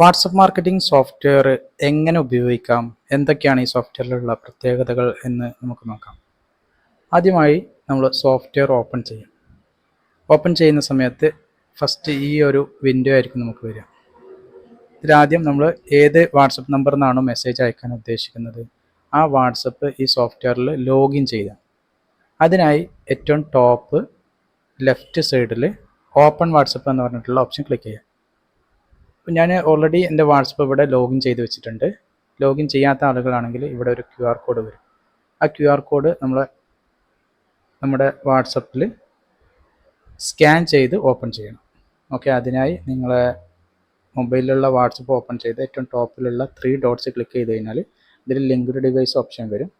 WhatsApp marketing software എങ്ങനെ ഉപയോഗിക്കാം? എന്തൊക്കെയാണ് ഈ സോഫ്റ്റ്വെയറിലുള്ള പ്രത്യേകതകൾ എന്ന് നമുക്ക് നോക്കാം. ആദ്യമായി നമ്മൾ സോഫ്റ്റ്വെയർ ഓപ്പൺ ചെയ്യാം. ഓപ്പൺ ചെയ്യുന്ന സമയത്ത് ഫസ്റ്റ് ഈ ഒരു വിൻഡോ ആയിരിക്കും നമുക്ക് വരിക. ഇതിലാദ്യം നമ്മൾ ഏത് വാട്സപ്പ് നമ്പറിൽ നിന്നാണോ മെസ്സേജ് അയക്കാൻ ഉദ്ദേശിക്കുന്നത്? ആ വാട്സപ്പ് ഈ സോഫ്റ്റ്വെയറിൽ ലോഗിൻ ചെയ്യാം അതിനായി ഏറ്റവും ടോപ്പ് ലെഫ്റ്റ് സൈഡിൽ ഓപ്പൺ വാട്സപ്പ് എന്ന് പറഞ്ഞിട്ടുള്ള ഓപ്ഷൻ ക്ലിക്ക് ചെയ്യാം അപ്പോൾ ഞാൻ ഓൾറെഡി എന്റെ വാട്സപ്പ് ഇവിടെ ലോഗിൻ ചെയ്ത് വെച്ചിട്ടുണ്ട്. ലോഗിൻ ചെയ്യാത്ത ആളുകളാണെങ്കിൽ ഇവിടെ ഒരു ക്യു ആർ കോഡ് വരും. ആ ക്യു ആർ കോഡ് നമ്മൾ നമ്മുടെ വാട്സപ്പിൽ സ്കാൻ ചെയ്ത് ഓപ്പൺ ചെയ്യണം. ഓക്കെ അതിനായി നിങ്ങളെ മൊബൈലിലുള്ള വാട്സപ്പ് ഓപ്പൺ ചെയ്ത് ഏറ്റവും ടോപ്പിലുള്ള ത്രീ ഡോട്ട്സ് ക്ലിക്ക് ചെയ്ത് കഴിഞ്ഞാൽ ഇതിൽ ലിങ്ക്ഡ് ഡിവൈസ് ഓപ്ഷൻ വരും.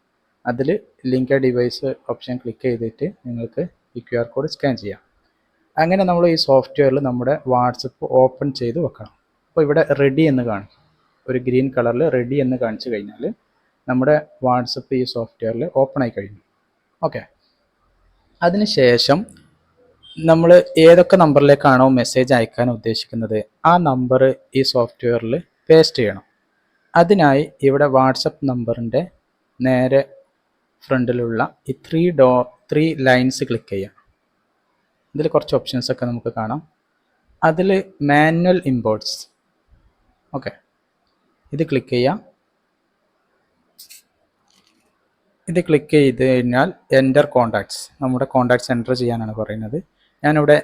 അതിൽ ലിങ്ക് ഡിവൈസ് ഓപ്ഷൻ ക്ലിക്ക് ചെയ്തിട്ട് നിങ്ങൾക്ക് ഈ ക്യു ആർ കോഡ് സ്കാൻ ചെയ്യാം. അങ്ങനെ നമ്മൾ ഈ സോഫ്റ്റ്വെയറിൽ നമ്മുടെ വാട്സപ്പ് ഓപ്പൺ ചെയ്ത് വെക്കണം. അപ്പോൾ ഇവിടെ റെഡി എന്ന് കാണും. ഒരു ഗ്രീൻ കളറിൽ റെഡി എന്ന് കാണിച്ചു കഴിഞ്ഞാൽ നമ്മുടെ വാട്സപ്പ് ഈ സോഫ്റ്റ്വെയറിൽ ഓപ്പൺ ആയി കഴിഞ്ഞു ഓക്കെ അതിനുശേഷം നമ്മൾ ഏതൊക്കെ നമ്പറിലേക്കാണോ മെസ്സേജ് അയക്കാൻ ഉദ്ദേശിക്കുന്നത് ആ നമ്പർ ഈ സോഫ്റ്റ്വെയറിൽ പേസ്റ്റ് ചെയ്യണം. അതിനായി ഇവിടെ വാട്സപ്പ് നമ്പറിന്റെ നേരെ ഫ്രണ്ടിലുള്ള ഈ three dot three lines click ചെയ്യാം. ഇതിൽ കുറച്ച് ഓപ്ഷൻസ് ഒക്കെ നമുക്ക് കാണാം. അതിൽ മാനുവൽ ഇമ്പോർട്ട്സ് ഓക്കെ ഇത് ക്ലിക്ക് ചെയ്യാം. ഇത് ക്ലിക്ക് ചെയ്ത് കഴിഞ്ഞാൽ എന്റർ കോണ്ടാക്ട്സ് നമ്മുടെ കോണ്ടാക്ട്സ് എന്റർ ചെയ്യാനാണ് പറയുന്നത്. ഞാനിവിടെ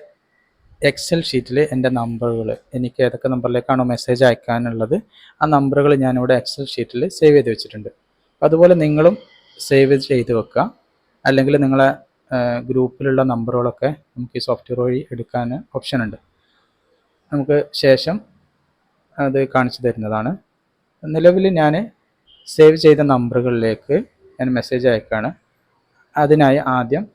എക്സൽ ഷീറ്റിൽ എന്റെ നമ്പറുകൾ എനിക്ക് ഏതൊക്കെ നമ്പറിലേക്കാണോ മെസ്സേജ് അയക്കാനുള്ളത് ആ നമ്പറുകൾ ഞാനിവിടെ എക്സൽ ഷീറ്റിൽ സേവ് ചെയ്ത് വെച്ചിട്ടുണ്ട്. അതുപോലെ നിങ്ങളും സേവ് ചെയ്ത് വെക്കുക. അല്ലെങ്കിൽ നിങ്ങളെ ഗ്രൂപ്പിലുള്ള നമ്പറുകളൊക്കെ നമുക്ക് ഈ സോഫ്റ്റ്വെയർ വഴി എടുക്കാൻ ഓപ്ഷൻ ഉണ്ട്. നമുക്ക് ശേഷം അത് കാണിച്ചു തരുന്നതാണ്. നിലവിൽ ഞാൻ സേവ് ചെയ്ത നമ്പറുകളിലേക്ക് ഞാൻ മെസ്സേജ് അയക്കുകയാണ്. അതിനായി ആദ്യം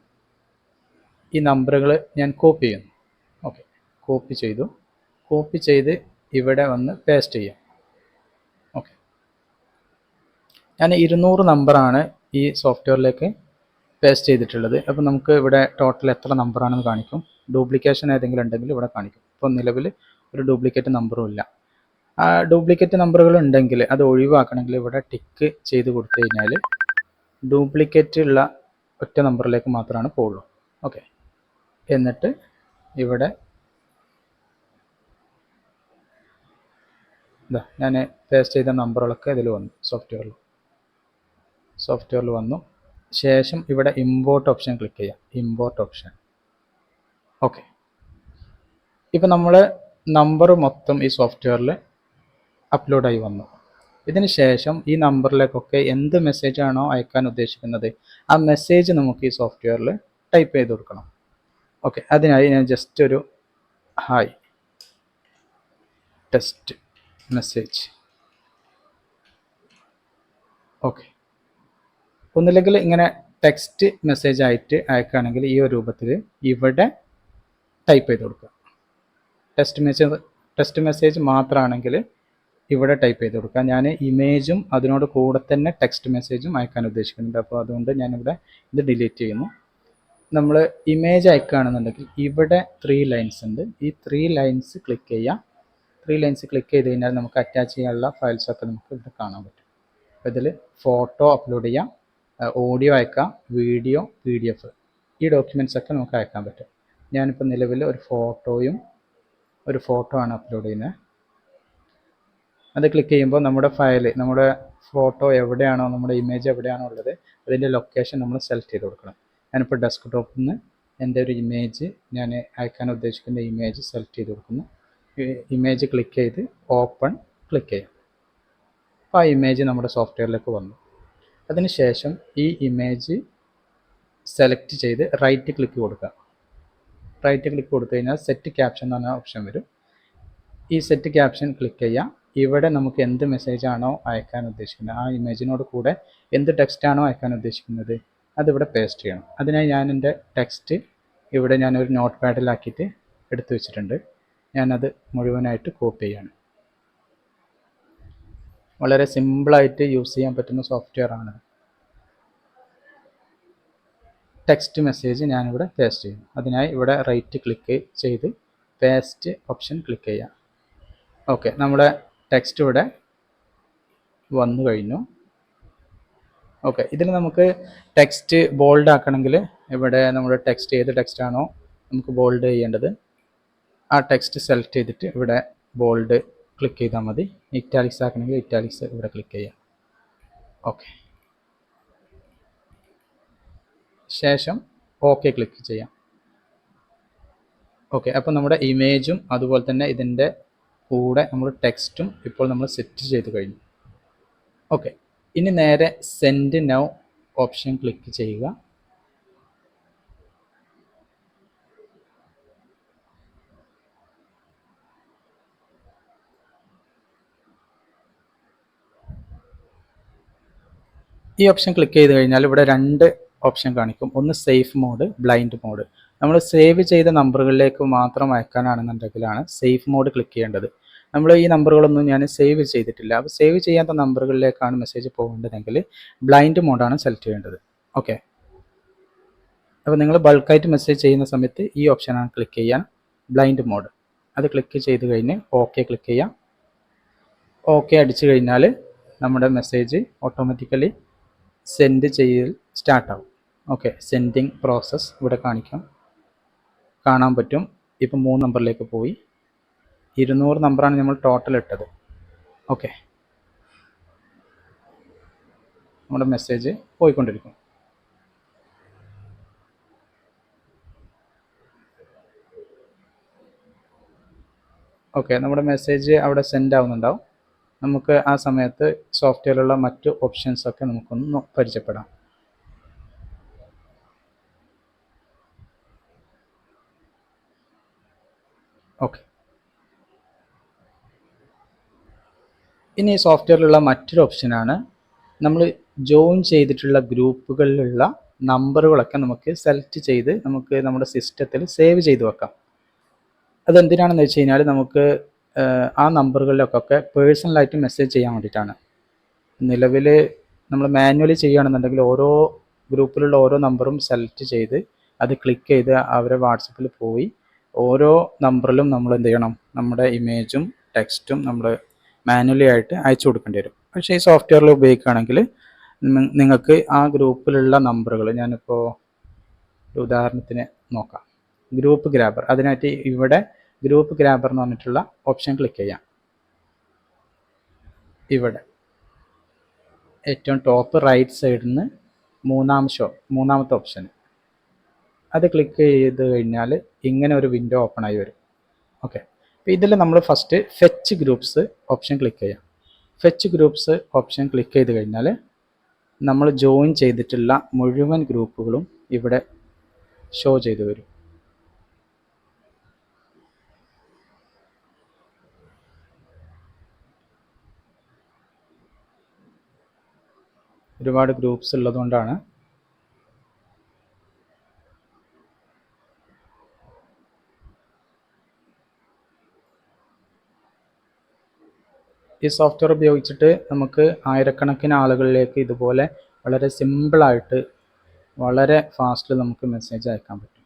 ഈ നമ്പറുകൾ ഞാൻ കോപ്പി ചെയ്യുന്നു. ഓക്കെ. കോപ്പി ചെയ്തു. കോപ്പി ചെയ്ത് ഇവിടെ വന്ന് പേസ്റ്റ് ചെയ്യാം. ഓക്കെ. ഞാൻ ഇരുന്നൂറ് നമ്പറാണ് ഈ സോഫ്റ്റ്വെയറിലേക്ക് പേസ്റ്റ് ചെയ്തിട്ടുള്ളത്. അപ്പോൾ നമുക്ക് ഇവിടെ ടോട്ടൽ എത്ര നമ്പറാണെന്ന് കാണിക്കും. ഡ്യൂപ്ലിക്കേഷൻ ഏതെങ്കിലും ഉണ്ടെങ്കിൽ ഇവിടെ കാണിക്കും. ഇപ്പോൾ നിലവിൽ ഒരു ഡ്യൂപ്ലിക്കേറ്റ് നമ്പറും ഇല്ല. ആ ഡ്യൂപ്ലിക്കേറ്റ് നമ്പറുകൾ ഉണ്ടെങ്കിൽ അത് ഒഴിവാക്കണമെങ്കിൽ ഇവിടെ ടിക്ക് ചെയ്ത് കൊടുത്തു കഴിഞ്ഞാൽ ഡ്യൂപ്ലിക്കേറ്റ് ഉള്ള ഒറ്റ നമ്പറിലേക്ക് മാത്രമാണ് പോകുള്ളൂ ഓക്കെ എന്നിട്ട് ഇവിടെ ഇതാ ഞാൻ പേസ്റ്റ് ചെയ്ത നമ്പറുകളൊക്കെ ഇതിൽ വന്നു സോഫ്റ്റ്വെയറിൽ സോഫ്റ്റ്വെയറിൽ വന്നു. ശേഷം ഇവിടെ ഇമ്പോർട്ട് ഓപ്ഷൻ ക്ലിക്ക് ചെയ്യാം. ഇമ്പോർട്ട് ഓപ്ഷൻ ഓക്കെ ഇപ്പം നമ്മൾ നമ്പർ മൊത്തം ഈ സോഫ്റ്റ്വെയറിൽ അപ്ലോഡായി വന്നു. ഇതിന് ശേഷം ഈ നമ്പറിലേക്കൊക്കെ എന്ത് മെസ്സേജ് ആണോ അയക്കാൻ ഉദ്ദേശിക്കുന്നത് ആ മെസ്സേജ് നമുക്ക് ഈ സോഫ്റ്റ്വെയറിൽ ടൈപ്പ് ചെയ്ത് കൊടുക്കണം. ഓക്കെ അതിനായി ഞാൻ ജസ്റ്റ് ഒരു ഹായ് ടെസ്റ്റ് മെസ്സേജ് ഓക്കെ ഒന്നില്ലെങ്കിൽ ഇങ്ങനെ ടെക്സ്റ്റ് മെസ്സേജ് ആയിട്ട് അയക്കുകയാണെങ്കിൽ ഈ ഒരു രൂപത്തിൽ ഇവിടെ ടൈപ്പ് ചെയ്ത് കൊടുക്കുക. ടെക്സ്റ്റ് മെസ്സേജ് ടെക്സ്റ്റ് മെസ്സേജ് മാത്രമാണെങ്കിൽ ഇവിടെ ടൈപ്പ് ചെയ്ത് കൊടുക്കുക ഞാൻ ഇമേജും അതിനോട് കൂടെ തന്നെ ടെക്സ്റ്റ് മെസ്സേജും അയക്കാൻ ഉദ്ദേശിക്കുന്നുണ്ട്. അപ്പോൾ അതുകൊണ്ട് ഞാനിവിടെ ഇത് ഡിലീറ്റ് ചെയ്യുന്നു. നമ്മൾ ഇമേജ് അയക്കുകയാണെന്നുണ്ടെങ്കിൽ ഇവിടെ ത്രീ ലൈൻസ് ഉണ്ട്. ഈ ത്രീ ലൈൻസ് ക്ലിക്ക് ചെയ്യാം. ത്രീ ലൈൻസ് ക്ലിക്ക് ചെയ്ത് കഴിഞ്ഞാൽ നമുക്ക് അറ്റാച്ച് ചെയ്യാനുള്ള ഫയൽസൊക്കെ നമുക്ക് ഇവിടെ കാണാൻ പറ്റും. അപ്പോൾ ഇതിൽ ഫോട്ടോ അപ്ലോഡ് ചെയ്യാം. ഓഡിയോ അയക്കാം. വീഡിയോ പി ഡി എഫ് ഈ ഡോക്യുമെന്റ്സ് ഒക്കെ നമുക്ക് അയക്കാൻ പറ്റും. ഞാനിപ്പോൾ നിലവിൽ ഒരു ഫോട്ടോയും ഒരു ഫോട്ടോ ആണ് അപ്ലോഡ് ചെയ്യുന്നത്. അത് ക്ലിക്ക് ചെയ്യുമ്പോൾ നമ്മുടെ ഫയൽ നമ്മുടെ ഫോട്ടോ എവിടെയാണോ നമ്മുടെ ഇമേജ് എവിടെയാണോ ഉള്ളത് അതിന്റെ ലൊക്കേഷൻ നമ്മൾ സെലക്ട് ചെയ്ത് കൊടുക്കണം. ഞാനിപ്പോൾ ഡെസ്ക് ടോപ്പിൽ നിന്ന് എന്റെ ഒരു ഇമേജ് ഞാൻ അയക്കാൻ ഉദ്ദേശിക്കുന്ന ഇമേജ് സെലക്ട് ചെയ്ത് കൊടുക്കുന്നു. ഇമേജ് ക്ലിക്ക് ചെയ്ത് ഓപ്പൺ ക്ലിക്ക് ചെയ്യാം. അപ്പോൾ ആ ഇമേജ് നമ്മുടെ സോഫ്റ്റ്വെയറിലേക്ക് വന്നു. അതിനുശേഷം ഈ ഇമേജ് സെലക്ട് ചെയ്ത് റൈറ്റ് ക്ലിക്ക് കൊടുക്കുക റൈറ്റ് ക്ലിക്ക് കൊടുത്തു കഴിഞ്ഞാൽ സെറ്റ് ക്യാപ്ഷൻ എന്ന് പറഞ്ഞ ഓപ്ഷൻ വരും. ഈ സെറ്റ് ക്യാപ്ഷൻ ക്ലിക്ക് ചെയ്യാം. ഇവിടെ നമുക്ക് എന്ത് മെസ്സേജ് ആണോ അയക്കാൻ ഉദ്ദേശിക്കുന്നത്? ആ ഇമേജിനോട് കൂടെ എന്ത് ടെക്സ്റ്റ് ആണോ അയക്കാൻ ഉദ്ദേശിക്കുന്നത്? അതിവിടെ പേസ്റ്റ് ചെയ്യണം. അതിനായി ഞാൻ എന്റെ ടെക്സ്റ്റ് ഇവിടെ ഞാനൊരു നോട്ട് പാഡിലാക്കിയിട്ട് എടുത്തു വെച്ചിട്ടുണ്ട്. ഞാനത് മുഴുവനായിട്ട് കോപ്പി ചെയ്യാണ്. വളരെ സിമ്പിളായിട്ട് യൂസ് ചെയ്യാൻ പറ്റുന്ന സോഫ്റ്റ്വെയർ ആണ്. ടെക്സ്റ്റ് മെസ്സേജ് ഞാനിവിടെ പേസ്റ്റ് ചെയ്യും. അതിനായി ഇവിടെ റൈറ്റ് ക്ലിക്ക് ചെയ്ത് പേസ്റ്റ് ഓപ്ഷൻ ക്ലിക്ക് ചെയ്യാം. ഓക്കെ നമ്മുടെ ടെക്സ്റ്റ് ഇവിടെ വന്നു കഴിഞ്ഞു. ഓക്കെ ഇതിൽ നമുക്ക് ടെക്സ്റ്റ് ബോൾഡ് ആക്കണമെങ്കിൽ ഇവിടെ നമ്മുടെ ടെക്സ്റ്റ് ഏത് ടെക്സ്റ്റ് ആണോ നമുക്ക് ബോൾഡ് ചെയ്യേണ്ടത്. ആ ടെക്സ്റ്റ് സെലക്ട് ചെയ്തിട്ട് ഇവിടെ ബോൾഡ് ക്ലിക്ക് ചെയ്താൽ മതി. ഇറ്റാലിക്സ് ആക്കണമെങ്കിൽ ഇറ്റാലിക്സ് ഇവിടെ ക്ലിക്ക് ചെയ്യാം. ഓക്കെ ശേഷം ഓക്കെ ക്ലിക്ക് ചെയ്യാം. ഓക്കെ അപ്പോൾ നമ്മുടെ ഇമേജും അതുപോലെ തന്നെ ഇതിന്റെ കൂടെ നമ്മൾ ടെക്സ്റ്റും ഇപ്പോൾ നമ്മൾ സെറ്റ് ചെയ്ത് കഴിഞ്ഞു. ഓക്കെ ഇനി നേരെ സെൻഡ് നൗ ഓപ്ഷൻ ക്ലിക്ക് ചെയ്യുക. ഈ ഓപ്ഷൻ ക്ലിക്ക് ചെയ്ത് കഴിഞ്ഞാൽ ഇവിടെ രണ്ട് ഓപ്ഷൻ കാണിക്കും. ഒന്ന് സേഫ് മോഡ് ബ്ലൈൻഡ് മോഡ് നമ്മൾ സേവ് ചെയ്ത നമ്പറുകളിലേക്ക് മാത്രം അയക്കാനാണെന്നുണ്ടെങ്കിലാണ് സേഫ് മോഡ് ക്ലിക്ക് ചെയ്യേണ്ടത്. നമ്മൾ ഈ നമ്പറുകളൊന്നും ഞാൻ സേവ് ചെയ്തിട്ടില്ല. അപ്പോൾ സേവ് ചെയ്യാത്ത നമ്പറുകളിലേക്കാണ് മെസ്സേജ് പോകേണ്ടതെങ്കിൽ ബ്ലൈൻഡ് മോഡാണ് സെലക്ട് ചെയ്യേണ്ടത്. ഓക്കെ അപ്പോൾ നിങ്ങൾ ബൾക്കായിട്ട് മെസ്സേജ് ചെയ്യുന്ന സമയത്ത് ഈ ഓപ്ഷനാണ് ക്ലിക്ക് ചെയ്യാൻ ബ്ലൈൻഡ് മോഡ് അത് ക്ലിക്ക് ചെയ്ത് കഴിഞ്ഞ് ഓക്കെ ക്ലിക്ക് ചെയ്യാം. ഓക്കെ അടിച്ചു കഴിഞ്ഞാൽ നമ്മുടെ മെസ്സേജ് ഓട്ടോമാറ്റിക്കലി സെൻഡ് ചെയ്യൽ സ്റ്റാർട്ടാവും ഓക്കെ സെൻഡിങ് പ്രോസസ്സ് ഇവിടെ കാണിക്കാം. കാണാൻ പറ്റും. ഇപ്പം മൂന്ന് നമ്പറിലേക്ക് പോയി. ഇരുന്നൂറ് നമ്പറാണ് നമ്മൾ ടോട്ടൽ ഇട്ടത്. ഓക്കെ നമ്മുടെ മെസ്സേജ് പോയിക്കൊണ്ടിരിക്കും. ഓക്കെ നമ്മുടെ മെസ്സേജ് അവിടെ സെൻഡ് ആവുന്നുണ്ടാവും. നമുക്ക് ആ സമയത്ത് സോഫ്റ്റ്വെയറിലുള്ള മറ്റു ഓപ്ഷൻസൊക്കെ നമുക്കൊന്ന് പരിചയപ്പെടാം. ഓക്കെ ഇനി സോഫ്റ്റ്വെയറിലുള്ള മറ്റൊരു ഓപ്ഷനാണ് നമ്മൾ ജോയിൻ ചെയ്തിട്ടുള്ള ഗ്രൂപ്പുകളിലുള്ള നമ്പറുകളൊക്കെ നമുക്ക് സെലക്ട് ചെയ്ത് നമുക്ക് നമ്മുടെ സിസ്റ്റത്തിൽ സേവ് ചെയ്ത് വെക്കാം. അതെന്തിനാണെന്ന് വെച്ച് കഴിഞ്ഞാൽ നമുക്ക് ആ നമ്പറുകളിലൊക്കെ പേഴ്സണലായിട്ട് മെസ്സേജ് ചെയ്യാൻ വേണ്ടിയിട്ടാണ്. നിലവിൽ നമ്മൾ മാനുവലി ചെയ്യുകയാണെന്നുണ്ടെങ്കിൽ ഓരോ ഗ്രൂപ്പിലുള്ള ഓരോ നമ്പറും സെലക്ട് ചെയ്ത് അത് ക്ലിക്ക് ചെയ്ത് അവരെ വാട്സപ്പിൽ പോയി ഓരോ നമ്പറിലും നമ്മൾ എന്ത് ചെയ്യണം? നമ്മുടെ ഇമേജും ടെക്സ്റ്റും നമ്മൾ മാനുവലി ആയിട്ട് അയച്ചു കൊടുക്കേണ്ടി വരും. പക്ഷേ ഈ സോഫ്റ്റ്വെയറിൽ ഉപയോഗിക്കുകയാണെങ്കിൽ നിങ്ങൾക്ക് ആ ഗ്രൂപ്പിലുള്ള നമ്പറുകൾ ഞാനിപ്പോൾ ഉദാഹരണത്തിന് നോക്കാം. ഗ്രൂപ്പ് ഗ്രാബർ അതിനായിട്ട് ഇവിടെ ഗ്രൂപ്പ് ഗ്രാബർ എന്ന് പറഞ്ഞിട്ടുള്ള ഓപ്ഷൻ ക്ലിക്ക് ചെയ്യാം. ഇവിടെ. ഏറ്റവും ടോപ്പ് റൈറ്റ് സൈഡിൽ നിന്ന് മൂന്നാം ഷോ മൂന്നാമത്തെ ഓപ്ഷൻ അത് ക്ലിക്ക് ചെയ്ത് കഴിഞ്ഞാൽ ഇങ്ങനെ ഒരു വിൻഡോ ഓപ്പൺ ആയി വരും. ഓക്കെ അപ്പോൾ ഇതിൽ നമ്മൾ first fetch groups option click ചെയ്യാം. ഫെച്ച് ഗ്രൂപ്പ്സ് ഓപ്ഷൻ ക്ലിക്ക് ചെയ്ത് കഴിഞ്ഞാൽ നമ്മൾ ജോയിൻ ചെയ്തിട്ടുള്ള മുഴുവൻ ഗ്രൂപ്പുകളും ഇവിടെ ഷോ ചെയ്തു വരും. ഒരുപാട് ഗ്രൂപ്പ്സ് ഉള്ളതുകൊണ്ടാണ് ഈ സോഫ്റ്റ്വെയർ ഉപയോഗിച്ചിട്ട് നമുക്ക് ആയിരക്കണക്കിന് ആളുകളിലേക്ക് ഇതുപോലെ വളരെ സിമ്പിളായിട്ട് വളരെ ഫാസ്റ്റിൽ നമുക്ക് മെസ്സേജ് അയക്കാൻ പറ്റും.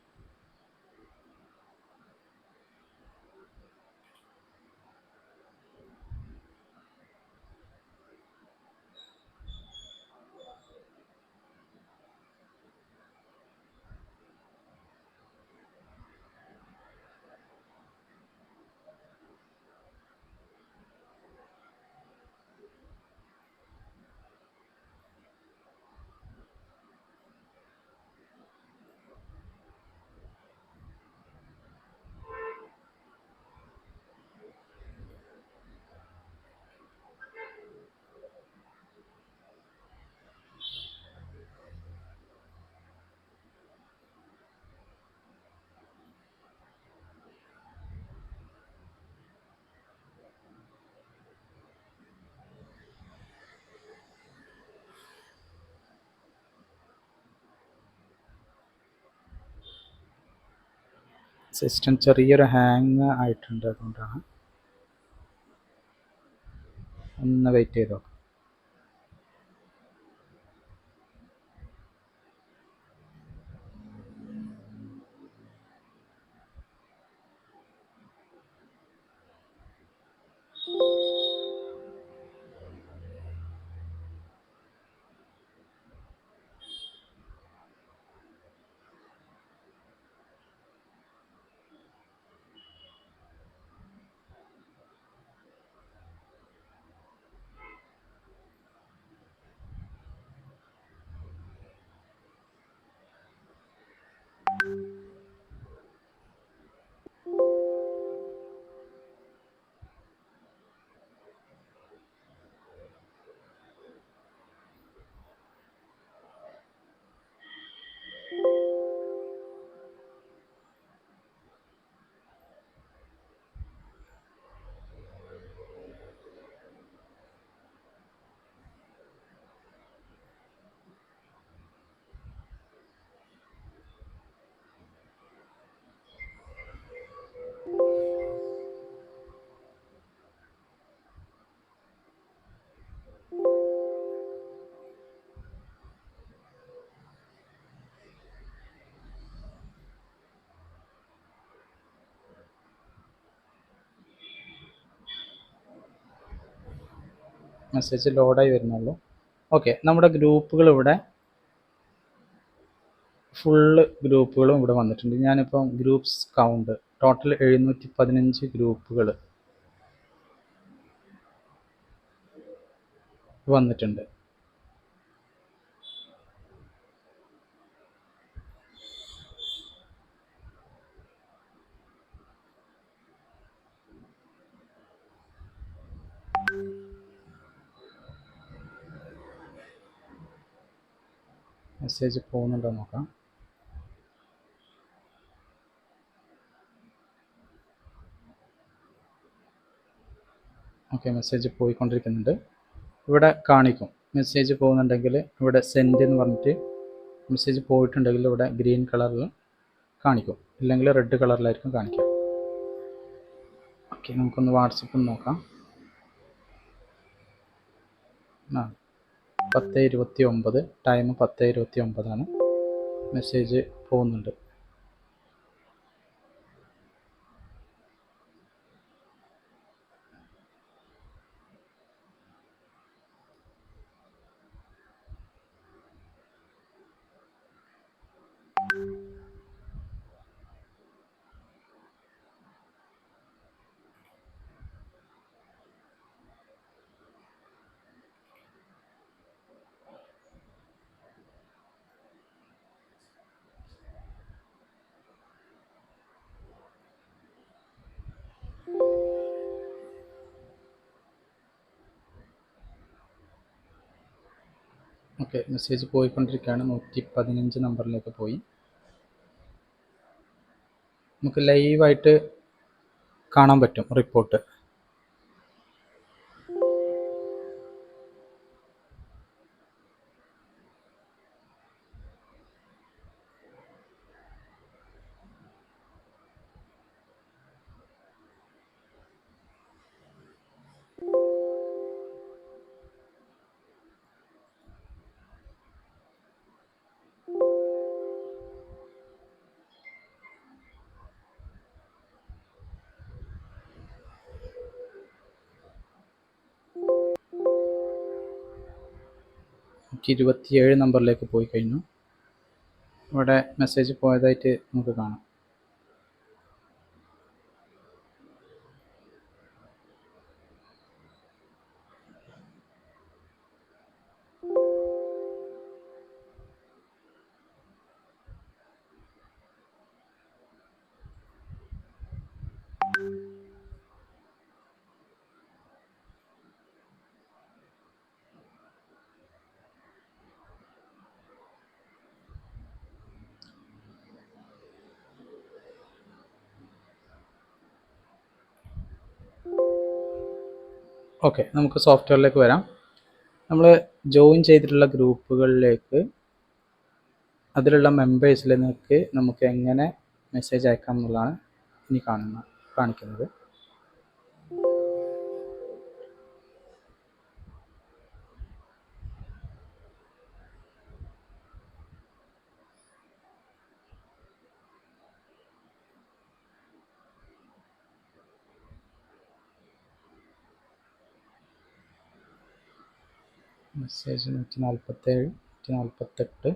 സിസ്റ്റം ചെറിയൊരു ഹാങ് ആയിട്ടുണ്ട് അതുകൊണ്ടാണ്. ഒന്ന് വെയിറ്റ് ചെയ്തോ മെസ്സേജ് ലോഡായി വരുന്നുള്ളൂ. ഓക്കെ നമ്മുടെ ഗ്രൂപ്പുകൾ ഇവിടെ ഫുള്ള് ഗ്രൂപ്പുകളും ഇവിടെ വന്നിട്ടുണ്ട്. ഞാനിപ്പം ഗ്രൂപ്പ്സ് കൗണ്ട് ടോട്ടൽ എഴുന്നൂറ്റി പതിനഞ്ച് ഗ്രൂപ്പുകൾ വന്നിട്ടുണ്ട്. മെസ്സേജ് പോകുന്നുണ്ടോ നോക്കാം. ഓക്കെ മെസ്സേജ് പോയിക്കൊണ്ടിരിക്കുന്നുണ്ട്. ഇവിടെ കാണിക്കും. മെസ്സേജ് പോകുന്നുണ്ടെങ്കിൽ ഇവിടെ സെൻഡ് എന്ന് പറഞ്ഞിട്ട് മെസ്സേജ് പോയിട്ടുണ്ടെങ്കിൽ ഇവിടെ ഗ്രീൻ കളറിൽ കാണിക്കും. ഇല്ലെങ്കിൽ റെഡ് കളറിലായിരിക്കും കാണിക്കുക. ഓക്കെ നമുക്കൊന്ന് വാട്സപ്പിൽ നോക്കാം. ആ പത്ത് ഇരുപത്തി ഒമ്പത് ടൈം പത്ത് ഇരുപത്തി ഒമ്പതാണ്. മെസ്സേജ് പോകുന്നുണ്ട്. ഓക്കെ മെസ്സേജ് പോയിക്കൊണ്ടിരിക്കുകയാണ്. നൂറ്റി പതിനഞ്ച് നമ്പറിലേക്ക് പോയി. നമുക്ക് ലൈവായിട്ട് കാണാൻ പറ്റും റിപ്പോർട്ട് ഇരുപത്തിയേഴ് നമ്പറിലേക്ക് പോയി കഴിഞ്ഞു. ഇവിടെ മെസ്സേജ് പോയതായിട്ട് നമുക്ക് കാണാം. ഓക്കെ നമുക്ക് സോഫ്റ്റ്വെയറിലേക്ക് വരാം. നമ്മൾ ജോയിൻ ചെയ്തിട്ടുള്ള ഗ്രൂപ്പുകളിലേക്ക് അതിലുള്ള മെമ്പേഴ്സിലേക്ക് നമുക്ക് എങ്ങനെ മെസ്സേജ് അയക്കാം എന്നുള്ളതാണ് ഇനി കാണുന്ന കാണിക്കുന്നത്. മെസ്സേജ് നൂറ്റി നാൽപ്പത്തേഴ് നൂറ്റി നാൽപ്പത്തെട്ട്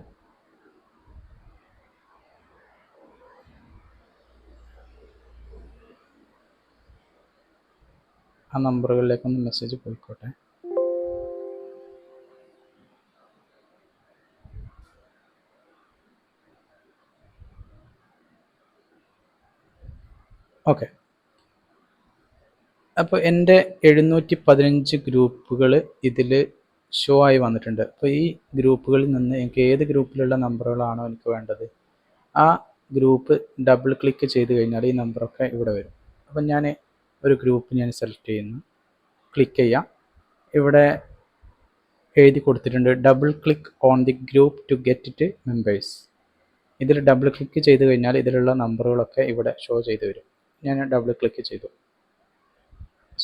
ആ നമ്പറുകളിലേക്കൊന്ന് മെസ്സേജ് പോയിക്കോട്ടെ. ഓക്കെ. അപ്പോൾ എന്റെ എഴുന്നൂറ്റി പതിനഞ്ച് ഗ്രൂപ്പുകൾ ഇതിൽ ഷോ ആയി വന്നിട്ടുണ്ട്. അപ്പോൾ ഈ ഗ്രൂപ്പുകളിൽ നിന്ന് എനിക്ക് ഏത് ഗ്രൂപ്പിലുള്ള നമ്പറുകളാണോ എനിക്ക് വേണ്ടത് ആ ഗ്രൂപ്പ് ഡബിൾ ക്ലിക്ക് ചെയ്ത് കഴിഞ്ഞാൽ ഈ നമ്പറൊക്കെ ഇവിടെ വരും. അപ്പം ഞാൻ ഒരു ഗ്രൂപ്പ് ഞാൻ സെലക്ട് ചെയ്യുന്നു. ക്ലിക്ക് ചെയ്യാം. ഇവിടെ എഴുതി കൊടുത്തിട്ടുണ്ട് double click on the group to get it members ഇതിൽ ഡബിൾ ക്ലിക്ക് ചെയ്ത് കഴിഞ്ഞാൽ ഇതിലുള്ള നമ്പറുകളൊക്കെ ഇവിടെ ഷോ ചെയ്ത് വരും. ഞാൻ ഡബിൾ ക്ലിക്ക് ചെയ്തു.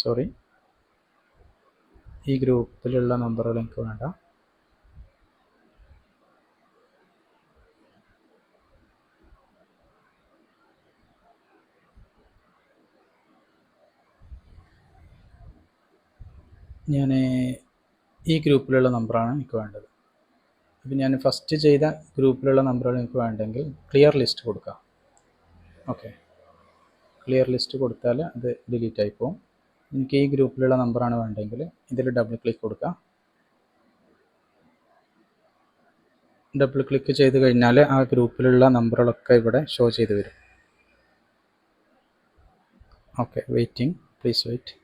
സോറി ഈ ഗ്രൂപ്പിലുള്ള നമ്പറുകൾ എനിക്ക് വേണ്ട. ഞാൻ ഈ ഗ്രൂപ്പിലുള്ള നമ്പറാണ് എനിക്ക് വേണ്ടത്. ഇപ്പം ഞാൻ ഫസ്റ്റ് ചെയ്ത ഗ്രൂപ്പിലുള്ള നമ്പറുകൾ എനിക്ക് വേണ്ടെങ്കിൽ ക്ലിയർ ലിസ്റ്റ് കൊടുക്കാം. ഓക്കെ ക്ലിയർ ലിസ്റ്റ് കൊടുത്താൽ അത് ഡിലീറ്റ് ആയി പോകും എനിക്ക് ഈ ഗ്രൂപ്പിലുള്ള നമ്പറാണ് വേണ്ടതെങ്കിൽ ഇതിൽ ഡബിൾ ക്ലിക്ക് കൊടുക്കുക. ഡബിൾ ക്ലിക്ക് ചെയ്ത് കഴിഞ്ഞാൽ ആ ഗ്രൂപ്പിലുള്ള നമ്പറുകളൊക്കെ ഇവിടെ ഷോ ചെയ്ത് വരും. Okay waiting please wait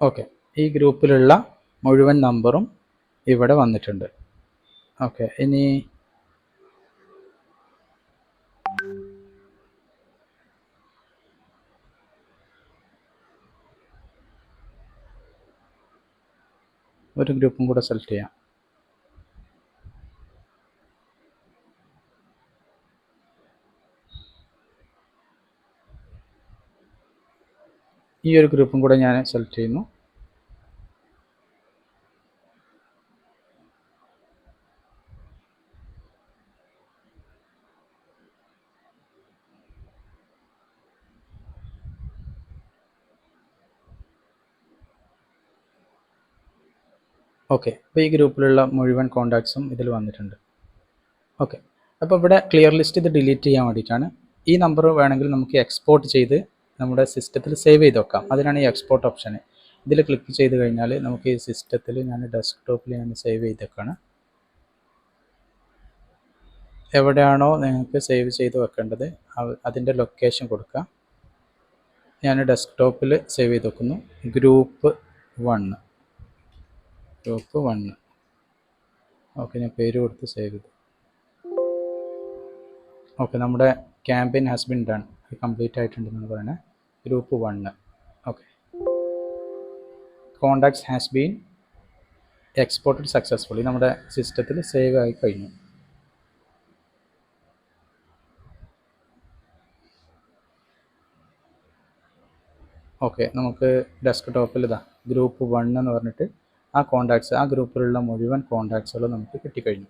okay ഈ ഗ്രൂപ്പിലുള്ള മുഴുവൻ നമ്പറും ഇവിടെ വന്നിട്ടുണ്ട്. ഓക്കെ ഇനി ഒരു ഗ്രൂപ്പും കൂടെ സെലക്ട് ചെയ്യാം. ഈ ഒരു ഗ്രൂപ്പും കൂടെ ഞാൻ സെലക്ട് ചെയ്യുന്നു. ഓക്കെ അപ്പോൾ ഈ ഗ്രൂപ്പിലുള്ള മുഴുവൻ കോണ്ടാക്ട്സും ഇതിൽ വന്നിട്ടുണ്ട്. ഓക്കെ അപ്പോൾ ഇവിടെ ക്ലിയർ ലിസ്റ്റ് ഇത് ഡിലീറ്റ് ചെയ്യാൻ വേണ്ടിയിട്ടാണ്. ഈ നമ്പർ വേണമെങ്കിൽ നമുക്ക് എക്സ്പോർട്ട് ചെയ്ത് നമ്മുടെ സിസ്റ്റത്തിൽ സേവ് ചെയ്ത് വെക്കാം. അതിനാണ് ഈ എക്സ്പോർട്ട് ഓപ്ഷൻ ഇതിൽ ക്ലിക്ക് ചെയ്ത് കഴിഞ്ഞാൽ നമുക്ക് ഈ സിസ്റ്റത്തിൽ ഞാൻ ഡെസ്ക്ടോപ്പിൽ ഞാൻ സേവ് ചെയ്തേക്കാണ് എവിടെയാണോ നിങ്ങൾക്ക് സേവ് ചെയ്ത് വെക്കേണ്ടത് അതിന്റെ ലൊക്കേഷൻ കൊടുക്കുക. ഞാൻ ഡെസ്ക്ടോപ്പിൽ സേവ് ചെയ്ത് വെക്കുന്നു. Group one group one okay ഞാൻ പേര് കൊടുത്ത് സേവ് ചെയ്തു. ഓക്കെ നമ്മുടെ campaign has been done complete ആയിട്ടുണ്ടെന്ന് പറയുന്നത് group one okay contacts has been exported successfully നമ്മുടെ സിസ്റ്റത്തിൽ സേവ് ആയി കഴിഞ്ഞു. ഓക്കെ നമുക്ക് ഡെസ്ക് ടോപ്പിൽ ഇതാ. ഗ്രൂപ്പ് വൺ എന്ന് പറഞ്ഞിട്ട് ആ കോണ്ടാക്ട്സ് ആ ഗ്രൂപ്പിലുള്ള മുഴുവൻ കോണ്ടാക്ട്സുകളും നമുക്ക് കിട്ടിക്കഴിഞ്ഞു.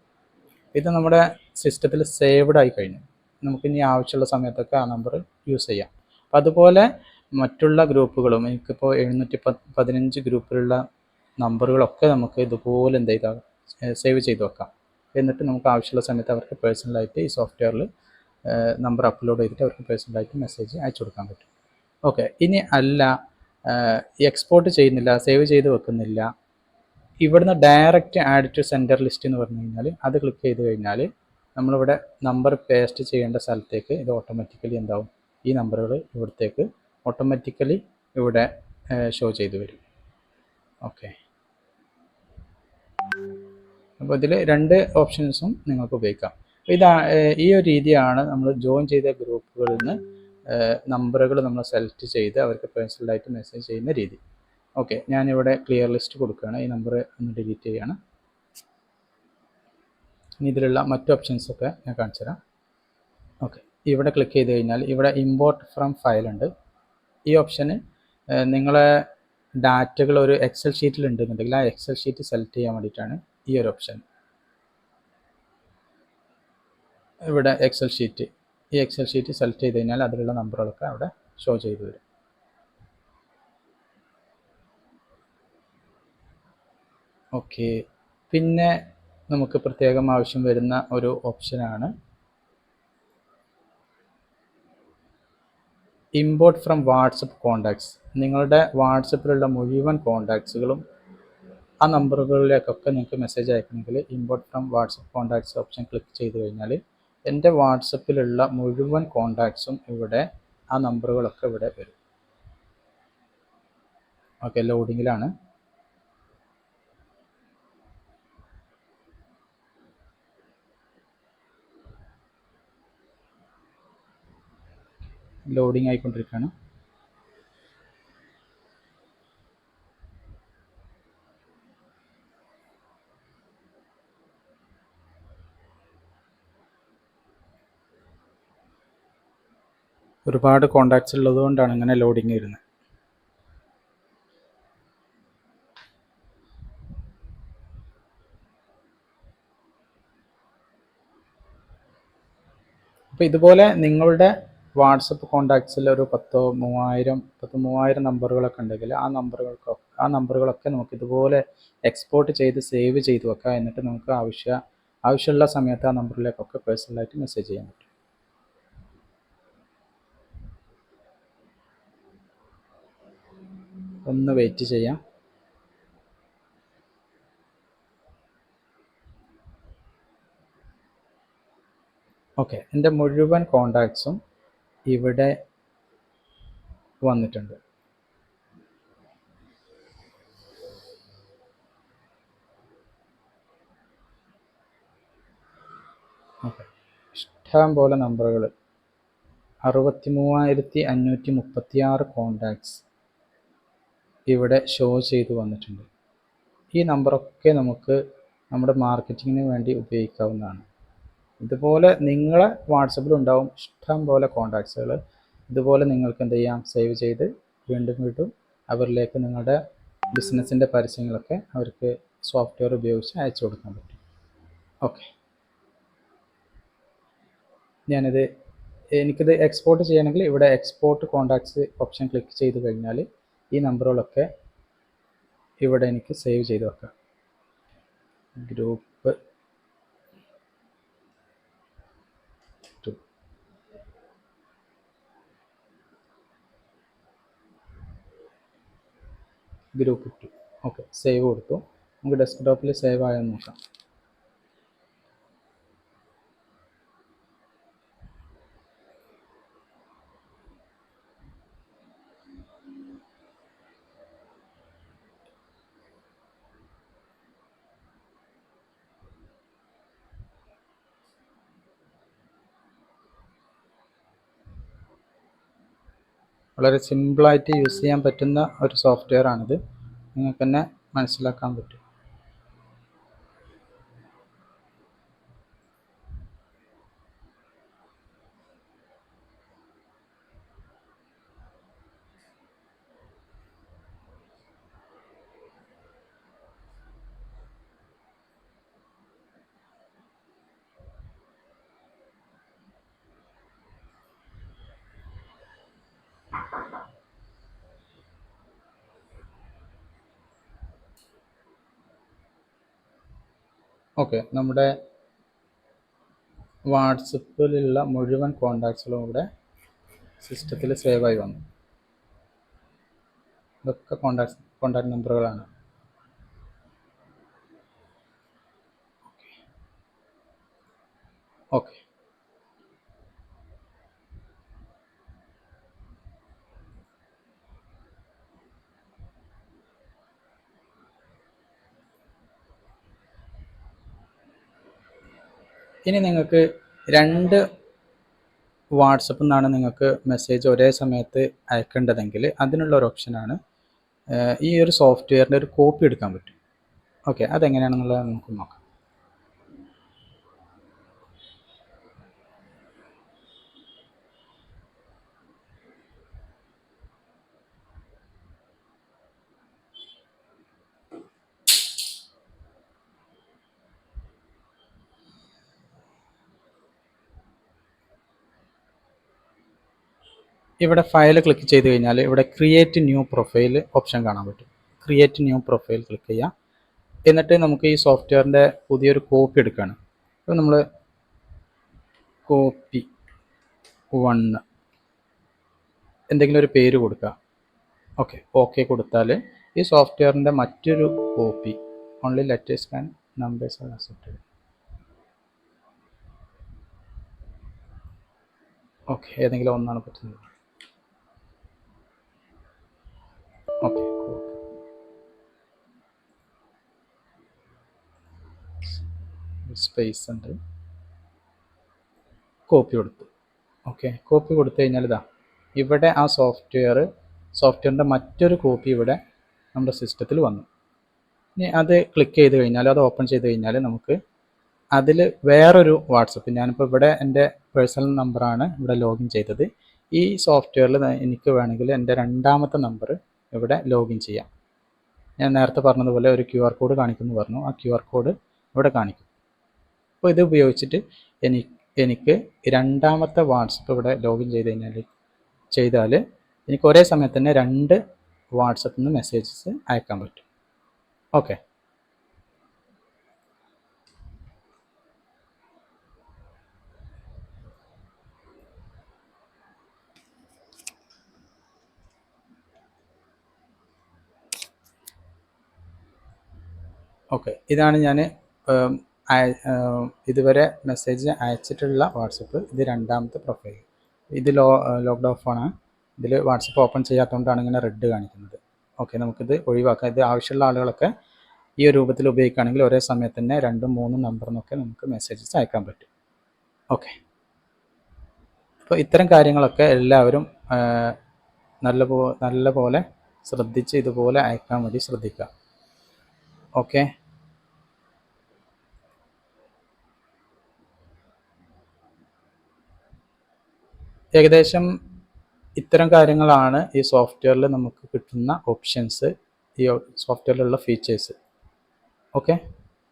ഇത് നമ്മുടെ സിസ്റ്റത്തിൽ സേവ്ഡ് ആയി കഴിഞ്ഞു. നമുക്ക് ഇനി ആവശ്യമുള്ള സമയത്തൊക്കെ ആ നമ്പർ യൂസ് ചെയ്യാം. അപ്പം അതുപോലെ മറ്റുള്ള ഗ്രൂപ്പുകളും എനിക്കിപ്പോൾ എഴുന്നൂറ്റി പതിനഞ്ച് ഗ്രൂപ്പിലുള്ള നമ്പറുകളൊക്കെ നമുക്ക് ഇതുപോലെ എന്ത് ചെയ്താൽ സേവ് ചെയ്ത് വെക്കാം. എന്നിട്ട് നമുക്ക് ആവശ്യമുള്ള സമയത്ത് അവർക്ക് പേഴ്സണലായിട്ട് ഈ സോഫ്റ്റ്വെയറിൽ നമ്പർ അപ്ലോഡ് ചെയ്തിട്ട് അവർക്ക് പേഴ്സണലായിട്ട് മെസ്സേജ് അയച്ചു കൊടുക്കാൻ പറ്റും. ഓക്കെ ഇനി അല്ല എക്സ്പോർട്ട് ചെയ്യുന്നില്ല സേവ് ചെയ്ത് വെക്കുന്നില്ല. ഇവിടുന്ന് direct add to center list എന്ന് പറഞ്ഞു കഴിഞ്ഞാൽ അത് ക്ലിക്ക് ചെയ്ത് കഴിഞ്ഞാൽ നമ്മളിവിടെ നമ്പർ പേസ്റ്റ് ചെയ്യേണ്ട സ്ഥലത്തേക്ക് ഇത് ഓട്ടോമാറ്റിക്കലി എന്താവും? ഈ നമ്പറുകൾ ഇവിടത്തേക്ക് ഓട്ടോമാറ്റിക്കലി ഇവിടെ ഷോ ചെയ്ത് വരും. ഓക്കെ അപ്പോൾ ഇതിൽ രണ്ട് ഓപ്ഷൻസും നിങ്ങൾക്ക് ഉപയോഗിക്കാം. ഇതാ ഈ ഒരു രീതിയാണ് നമ്മൾ ജോയിൻ ചെയ്ത ഗ്രൂപ്പുകളിൽ നിന്ന് നമ്പറുകൾ നമ്മൾ സെലക്ട് ചെയ്ത് അവർക്ക് പേഴ്സണലായിട്ട് മെസ്സേജ് ചെയ്യുന്ന രീതി. ഓക്കെ ഞാനിവിടെ ക്ലിയർ ലിസ്റ്റ് കൊടുക്കുകയാണ്. ഈ നമ്പർ ഒന്ന് ഡിലീറ്റ് ചെയ്യുകയാണ് ഇനി ഇതിലുള്ള മറ്റു ഓപ്ഷൻസൊക്കെ ഞാൻ കാണിച്ചു തരാം. ഓക്കെ ഇവിടെ ക്ലിക്ക് ചെയ്ത് കഴിഞ്ഞാൽ ഇവിടെ ഇമ്പോർട്ട് ഫ്രം ഫയൽ ഉണ്ട്. ഈ ഓപ്ഷന് നിങ്ങളെ ഡാറ്റകൾ ഒരു എക്സൽ ഷീറ്റിൽ ഉണ്ടെന്നുണ്ടെങ്കിൽ ആ എക്സൽ ഷീറ്റ് സെലക്ട് ചെയ്യാൻ വേണ്ടിയിട്ടാണ് ഈ ഒരു ഓപ്ഷൻ ഇവിടെ എക്സൽ ഷീറ്റ് ഈ എക്സൽ ഷീറ്റ് സെലക്ട് ചെയ്ത് കഴിഞ്ഞാൽ അതിലുള്ള നമ്പറുകളൊക്കെ അവിടെ ഷോ ചെയ്തു വരും ഓക്കെ. പിന്നെ നമുക്ക് പ്രത്യേകം ആവശ്യം വരുന്ന ഒരു ഓപ്ഷനാണ് ഇമ്പോർട്ട് ഫ്രം വാട്സപ്പ് കോണ്ടാക്ട്സ് നിങ്ങളുടെ വാട്സപ്പിലുള്ള മുഴുവൻ കോണ്ടാക്ട്സുകളും ആ നമ്പറുകളിലേക്കൊക്കെ നിങ്ങൾക്ക് message അയക്കണമെങ്കിൽ import from WhatsApp contacts option click ചെയ്ത് കഴിഞ്ഞാൽ എന്റെ വാട്സപ്പിലുള്ള മുഴുവൻ കോണ്ടാക്ട്സും ഇവിടെ ആ നമ്പറുകളൊക്കെ ഇവിടെ വരും. ഓക്കെ ലോഡിങ്ങിലാണ് ലോഡിങ് ആയിക്കൊണ്ടിരിക്കുകയാണ്. ഒരുപാട് കോണ്ടാക്ട്സ് ഉള്ളതുകൊണ്ടാണ് ഇങ്ങനെ ലോഡിങ് വരുന്നത്. അപ്പോൾ ഇതുപോലെ നിങ്ങളുടെ വാട്സപ്പ് കോണ്ടാക്ട്സിൽ ഒരു പത്തോ മൂവായിരം പത്ത് മൂവായിരം നമ്പറുകളൊക്കെ ഉണ്ടെങ്കിൽ ആ നമ്പറുകൾക്കൊക്കെ ആ നമ്പറുകളൊക്കെ നമുക്ക് ഇതുപോലെ എക്സ്പോർട്ട് ചെയ്ത് സേവ് ചെയ്ത് വെക്കാം. എന്നിട്ട് നമുക്ക് ആവശ്യ ആവശ്യമുള്ള സമയത്ത് ആ നമ്പറിലേക്കൊക്കെ പേഴ്സണലായിട്ട് മെസ്സേജ് ചെയ്യാൻ പറ്റും. ഒന്ന് വെയിറ്റ് ചെയ്യാം. ഓക്കെ എന്റെ മുഴുവൻ കോണ്ടാക്ട്സും ഇവിടെ വന്നിട്ടുണ്ട്. ഇഷ്ടം പോലെ നമ്പറുകൾ. അറുപത്തി മൂവായിരത്തി അഞ്ഞൂറ്റി മുപ്പത്തി ആറ് കോണ്ടാക്ട്സ് ഇവിടെ ഷോ ചെയ്തു വന്നിട്ടുണ്ട്. ഈ നമ്പറൊക്കെ നമുക്ക് നമ്മുടെ മാർക്കറ്റിങ്ങിന് വേണ്ടി ഉപയോഗിക്കാവുന്നതാണ്. ഇതുപോലെ നിങ്ങളെ വാട്സപ്പിൽ ഉണ്ടാവും. ഇഷ്ടം പോലെ കോണ്ടാക്ട്സുകൾ ഇതുപോലെ നിങ്ങൾക്ക് എന്ത് ചെയ്യാം? സേവ് ചെയ്ത് വീണ്ടും വീണ്ടും അവരിലേക്ക് നിങ്ങളുടെ ബിസിനസ്സിന്റെ പരസ്യങ്ങളൊക്കെ അവർക്ക് സോഫ്റ്റ്വെയർ ഉപയോഗിച്ച് അയച്ചു കൊടുക്കാൻ പറ്റും. ഓക്കെ ഞാനിത് എനിക്കിത് എക്സ്പോർട്ട് ചെയ്യണമെങ്കിൽ ഇവിടെ എക്സ്പോർട്ട് കോണ്ടാക്ട്സ് ഓപ്ഷൻ ക്ലിക്ക് ചെയ്ത് കഴിഞ്ഞാൽ ഈ നമ്പറുകളൊക്കെ ഇവിടെ എനിക്ക് സേവ് ചെയ്ത് വെക്കാം. Group two group two okay save കൊടുത്തു. നമുക്ക് ഡെസ്ക്ടോപ്പിൽ സേവ് ആയെന്ന് നോക്കാം. വളരെ സിമ്പിളായിട്ട് യൂസ് ചെയ്യാൻ പറ്റുന്ന ഒരു സോഫ്റ്റ്വെയർ ആണിത്. നിങ്ങൾക്ക് തന്നെ മനസ്സിലാക്കാൻ പറ്റും. ഓക്കെ നമ്മുടെ വാട്സപ്പിലുള്ള മുഴുവൻ കോണ്ടാക്ട്സുകളും ഇവിടെ സിസ്റ്റത്തിൽ സേവ് ആയി വന്നു. ഇതൊക്കെ കോണ്ടാക്ട് കോണ്ടാക്ട് നമ്പറുകളാണ് ഓക്കെ ഇനി നിങ്ങൾക്ക് രണ്ട് വാട്സപ്പിൽ നിന്നാണ് നിങ്ങൾക്ക് മെസ്സേജ് ഒരേ സമയത്ത് അയക്കേണ്ടതെങ്കിൽ അതിനുള്ള ഒരു ഓപ്ഷനാണ് ഈ ഒരു സോഫ്റ്റ്വെയറിന്റെ ഒരു കോപ്പി എടുക്കാൻ പറ്റും. ഓക്കെ അതെങ്ങനെയാണെന്നുള്ളത് നമുക്ക് നോക്കാം. ഇവിടെ ഫയൽ ക്ലിക്ക് ചെയ്ത് കഴിഞ്ഞാൽ ഇവിടെ ക്രിയേറ്റ് ന്യൂ പ്രൊഫൈൽ ഓപ്ഷൻ കാണാൻ പറ്റും. ക്രിയേറ്റ് ന്യൂ പ്രൊഫൈൽ ക്ലിക്ക് ചെയ്യാം. എന്നിട്ട് നമുക്ക് ഈ സോഫ്റ്റ്വെയറിന്റെ പുതിയൊരു കോപ്പി എടുക്കുകയാണ് അപ്പോൾ നമ്മൾ കോപ്പി വണ്ണ് എന്തെങ്കിലും ഒരു പേര് കൊടുക്കുക. ഓക്കെ ഓക്കെ കൊടുത്താൽ ഈ സോഫ്റ്റ്വെയറിന്റെ മറ്റൊരു copy only letters and numbers ആണ് അക്സെപ്റ്റഡ് ഓക്കെ ഏതെങ്കിലും ഒന്നാണ് പറ്റുന്നത്. സ്പേസ് ഉണ്ട്. കോപ്പി കൊടുത്തു. ഓക്കെ കോപ്പി കൊടുത്തു കഴിഞ്ഞാൽ ഇതാ ഇവിടെ ആ സോഫ്റ്റ്വെയർ സോഫ്റ്റ്വെയറിന്റെ മറ്റൊരു കോപ്പി ഇവിടെ നമ്മുടെ സിസ്റ്റത്തിൽ വന്നു. ഇനി അത് ക്ലിക്ക് ചെയ്ത് കഴിഞ്ഞാൽ അത് ഓപ്പൺ ചെയ്ത് കഴിഞ്ഞാൽ നമുക്ക് അതിൽ വേറൊരു വാട്സപ്പ് ഞാനിപ്പോൾ ഇവിടെ എന്റെ പേഴ്സണൽ നമ്പറാണ് ഇവിടെ ലോഗിൻ ചെയ്തത്. ഈ സോഫ്റ്റ്വെയറിൽ എനിക്ക് വേണമെങ്കിൽ എന്റെ രണ്ടാമത്തെ നമ്പർ ഇവിടെ ലോഗിൻ ചെയ്യാം. ഞാൻ നേരത്തെ പറഞ്ഞതുപോലെ ഒരു ക്യു ആർ കോഡ് കാണിക്കുന്നു പറഞ്ഞു. ആ ക്യു ആർ കോഡ് ഇവിടെ കാണിക്കും. അപ്പോൾ ഇത് ഉപയോഗിച്ചിട്ട് എനി എനിക്ക് രണ്ടാമത്തെ വാട്സപ്പ് ഇവിടെ ലോഗിൻ ചെയ്ത് കഴിഞ്ഞാൽ ചെയ്താൽ എനിക്ക് ഒരേ സമയത്ത് തന്നെ രണ്ട് വാട്സപ്പിൽ നിന്ന് മെസ്സേജസ് അയക്കാൻ പറ്റും. ഓക്കെ. ഓക്കെ. ഇതാണ് ഞാൻ ഇതുവരെ മെസ്സേജ് അയച്ചിട്ടുള്ള വാട്സപ്പ് ഇത് രണ്ടാമത്തെ പ്രൊഫൈൽ ഇത് ലോ ലോക്ക്ഡ് ഓഫ് ഇതിൽ വാട്സപ്പ് ഓപ്പൺ ചെയ്യാത്തതുകൊണ്ടാണ് ഇങ്ങനെ റെഡ് കാണിക്കുന്നത്. ഓക്കെ നമുക്കിത് ഒഴിവാക്കാം. ഇത് ആവശ്യമുള്ള ആളുകളൊക്കെ ഈ ഒരു രൂപത്തിൽ ഉപയോഗിക്കുകയാണെങ്കിൽ ഒരേ സമയത്ത് തന്നെ രണ്ടും മൂന്നും നമ്പറിനൊക്കെ നമുക്ക് മെസ്സേജസ് അയക്കാൻ പറ്റും. ഓക്കെ അപ്പോൾ ഇത്തരം കാര്യങ്ങളൊക്കെ എല്ലാവരും നല്ല പോ നല്ല പോലെ ശ്രദ്ധിച്ച് ഇതുപോലെ അയക്കാൻ വേണ്ടി ശ്രദ്ധിക്കുക. ഓക്കെ ഏകദേശം ഇത്തരം കാര്യങ്ങളാണ് ഈ സോഫ്റ്റ്വെയറിൽ നമുക്ക് കിട്ടുന്ന ഓപ്ഷൻസ് ഈ സോഫ്റ്റ്വെയറിലുള്ള ഫീച്ചേഴ്സ് ഓക്കെ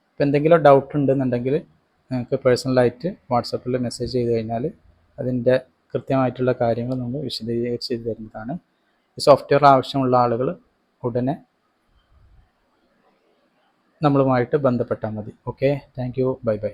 ഇപ്പം എന്തെങ്കിലും ഡൗട്ട് ഉണ്ടെന്നുണ്ടെങ്കിൽ നിങ്ങൾക്ക് പേഴ്സണലായിട്ട് വാട്സപ്പിൽ മെസ്സേജ് ചെയ്ത് കഴിഞ്ഞാൽ അതിന്റെ കൃത്യമായിട്ടുള്ള കാര്യങ്ങൾ നമ്മൾ വിശദീകരിച്ച് തരുന്നതാണ്. ഈ സോഫ്റ്റ്വെയർ ആവശ്യമുള്ള ആളുകൾ ഉടനെ നമ്മളുമായിട്ട് ബന്ധപ്പെട്ടാൽ മതി. Okay thank you bye bye